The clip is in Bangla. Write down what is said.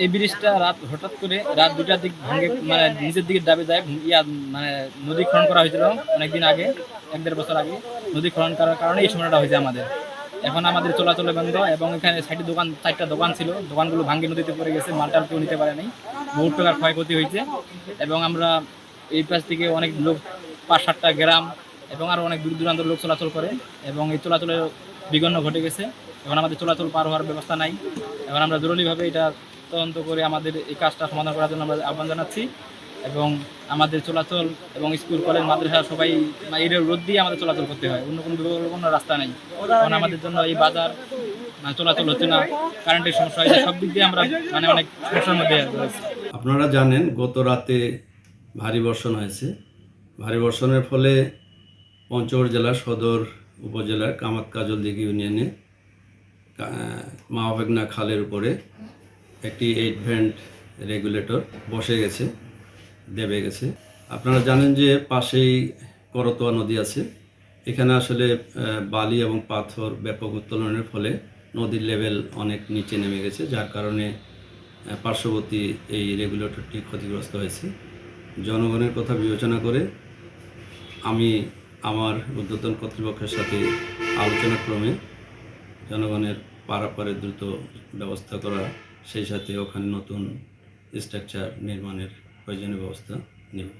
এই ব্রিজটা রাত হঠাৎ করে রাত দুটার দিক ভাঙে মানে নিচের দিকে দাবে যায় ইয়া মানে নদী খনন করা হয়েছিল অনেকদিন আগে, এক দেড় বছর আগে। নদী খনন করার কারণে এই সময়টা হয়েছে আমাদের। এখন আমাদের চলাচল বন্ধ এবং এখানে সাইডে দোকান, চারটা দোকান ছিল। দোকানগুলো ভাঙ্গে নদীতে পড়ে গেছে, মালটাল কেউ নিতে পারেনি। বহুত টাকার ক্ষয়ক্ষতি হয়েছে এবং আমরা এই পাশ থেকে অনেক লোক, পাঁচ সাতটা গ্রাম এবং আরও অনেক দূর দূরান্ত লোক চলাচল করে এবং এই চলাচলের বিঘ্ন ঘটে গেছে। এখন আমাদের চলাচল পার হওয়ার ব্যবস্থা নাই। এখন আমরা জরুরিভাবে এটা তদন্ত করে আমাদের এই কাজটা সমাধান করার জন্য আমরা আহ্বান জানাচ্ছি এবং আমাদের চলাচল এবং স্কুল, কলেজ, মাদ্রাসা সবাই এর রোদ দিয়ে আমাদের চলাচল করতে হয়। অন্য কোনো কোনো রাস্তা নেই। কারণ আমাদের জন্য এই বাজার মানে চলাচল হচ্ছে না। কারেন্টের সমস্যা হয়েছে, সব দিক দিয়ে আমরা মানে অনেক সমস্যার মধ্যে আপনারা জানেন, গত রাতে ভারী বর্ষণ হয়েছে। ভারী বর্ষণের ফলে পঞ্চগড় জেলার সদর উপজেলার কামাত কাজলদিঘি ইউনিয়নে কা- মাহবেগনা খালের উপরে একটি এইট ভ্যান্ট রেগুলেটর বসে গেছে, দেবে গেছে। আপনারা জানেন যে পাশেই করতোয়া নদী আছে। এখানে আসলে বালি এবং পাথর ব্যাপক উত্তোলনের ফলে নদীর লেভেল অনেক নিচে নেমে গেছে, যার কারণে পার্শ্ববর্তী এই রেগুলেটরটি ক্ষতিগ্রস্ত হয়েছে। জনগণের কথা বিবেচনা করে আমি আমার ঊর্ধ্বতন কর্তৃপক্ষের সাথে আলোচনাক্রমে জনগণের পারাপারে দ্রুত ব্যবস্থা করা সেই সাথে ওখানে নতুন স্ট্রাকচার নির্মাণের প্রয়োজনীয় ব্যবস্থা নেব।